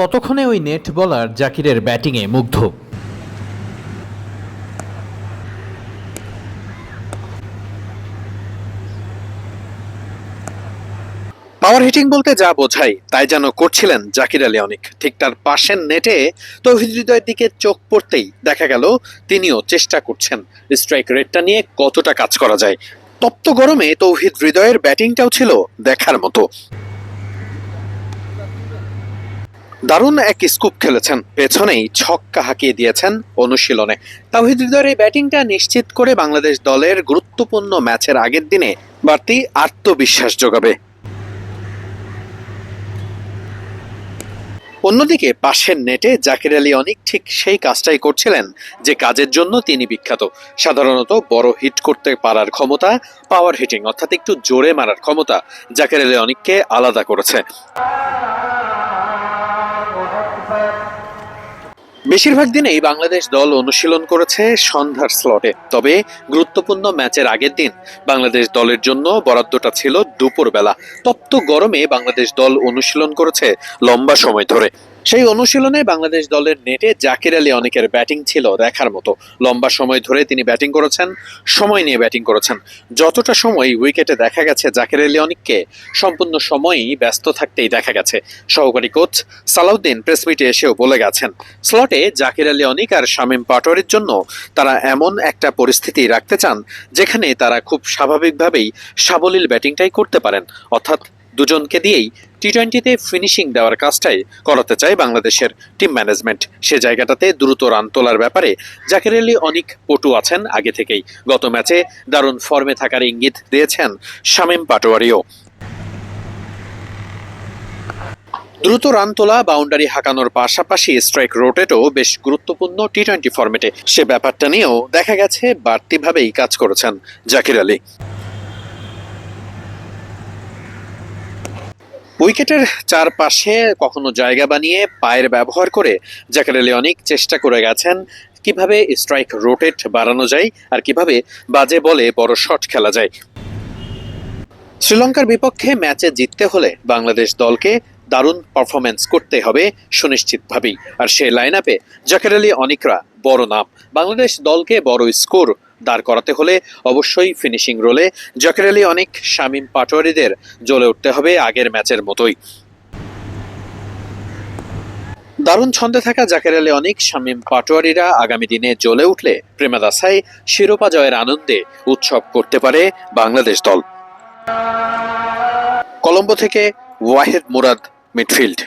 ততক্ষণে ওই নেট বলার জাকিরের ব্যাটিংয়ে মুগ্ধ। পাওয়ার হিটিং বলতে যা বোঝায়, তাই যেন করছিলেন জাকির আলী অনেক। ঠিক তার পাশের নেটে তৌহিদ হৃদয়ের দিকে চোখ পড়তেই দেখা গেল, তিনিও চেষ্টা করছেন স্ট্রাইক রেটটা নিয়ে কতটা কাজ করা যায়। তপ্ত গরমে তৌহিদ হৃদয়ের ব্যাটিংটাও ছিল দেখার মতো। দারুণ এক স্কুপ খেলেছেন। পেছনেই ছক্কা হাঁকিয়ে দিয়েছেন অনুশীলনে। তাওহিদ হৃদয়ের এই ব্যাটিংটা নিশ্চিত করে বাংলাদেশ দলের গুরুত্বপূর্ণ ম্যাচের আগের দিনে বাড়তি আত্মবিশ্বাস যোগাবে। অন্যদিকে পাশের নেটে জাকির আলী অনেক ঠিক সেই কাজটাই করছিলেন যে কাজের জন্য তিনি বিখ্যাত। সাধারণত বড় হিট করতে পারার ক্ষমতা পাওয়ার হিটিং অর্থাৎ একটু জোরে মারার ক্ষমতা জাকির আলী অনেককে আলাদা করেছে। বেশিরভাগ দিনেই বাংলাদেশ দল অনুশীলন করেছে সন্ধ্যার স্লটে তবে গুরুত্বপূর্ণ ম্যাচের আগের দিন বাংলাদেশ দলের জন্য বরাদ্দটা ছিল দুপুরবেলা। তপ্ত গরমে বাংলাদেশ দল অনুশীলন করেছে লম্বা সময় ধরে। সেই অনুশীলনে বাংলাদেশ দলের নেটে জাকির আলী অনেকের ব্যাটিং ছিল দেখার মতো। লম্বা সময় ধরে তিনি ব্যাটিং করেছেন, সময় নিয়ে ব্যাটিং করেছেন। যতটা সময় উইকেটে দেখা গেছে জাকির আলী অনিককে, সম্পূর্ণ সময়ই ব্যস্ত থাকতেই দেখা গেছে। সহকারী কোচ সালাউদ্দিন প্রেসমিটে এসেও বলে গেছেন, স্লটে জাকির আলী অনিক আর শামীম পাটোয়ারির জন্য তারা এমন একটা পরিস্থিতি রাখতে চান, যেখানে তারা খুব স্বাভাবিকভাবেই সাবলীল ব্যাটিংটাই করতে পারেন। অর্থাৎ দুজনকে দিয়েই টি টোয়েন্টিতে ফিনিশিং দেওয়ার কাজটাই করাতে চায় বাংলাদেশের টিম ম্যানেজমেন্ট সে জায়গাটাতে দ্রুত রান তোলার ব্যাপারে জাকির আলী অনেক পটু আছেন আগে থেকেই। গত ম্যাচে দারুণ ফর্মে থাকার ইঙ্গিত দিয়েছেন শামীম পাটোয়ারিও। দ্রুত রান তোলা বাউন্ডারি হাঁকানোর পাশাপাশি স্ট্রাইক রোটেটও বেশ গুরুত্বপূর্ণ টি টোয়েন্টি ফর্মেটে সে ব্যাপারটা নিয়েও দেখা গেছে বাড়তিভাবেই কাজ করেছেন জাকির আলী। উইকেটের চারপাশে কখনো জায়গা বানিয়ে পায়ের ব্যবহার করে জাকির আলী অনেক চেষ্টা করে গেছেন কীভাবে স্ট্রাইক রোটেট বাড়ানো যায় আর কীভাবে বাজে বলে বড় শট খেলা যায়। শ্রীলঙ্কার বিপক্ষে ম্যাচে জিততে হলে বাংলাদেশ দলকে দারুণ পারফরমেন্স করতে হবে সুনিশ্চিতভাবেই। আর সেই লাইন আপে জাকের আলী অনিকরা বড় নাম। বাংলাদেশ দলকে বড় স্কোর দাঁড় করাতে হলে অবশ্যই ফিনিশিং রোলে জাকের আলী, অনেক, শামীম পাটোয়ারিদের জ্বলে উঠতে হবে আগের ম্যাচের মতোই। দারুণ ছন্দে থাকা জাকের আলী, অনেক, শামীম পাটোয়ারিরা আগামী দিনে জ্বলে উঠলে প্রেমাদাসায় শিরোপা জয়ের আনন্দে উৎসব করতে পারে বাংলাদেশ দল। কলম্বো থেকে ওয়াহেদ মুরাদ, মিডফিল্ড।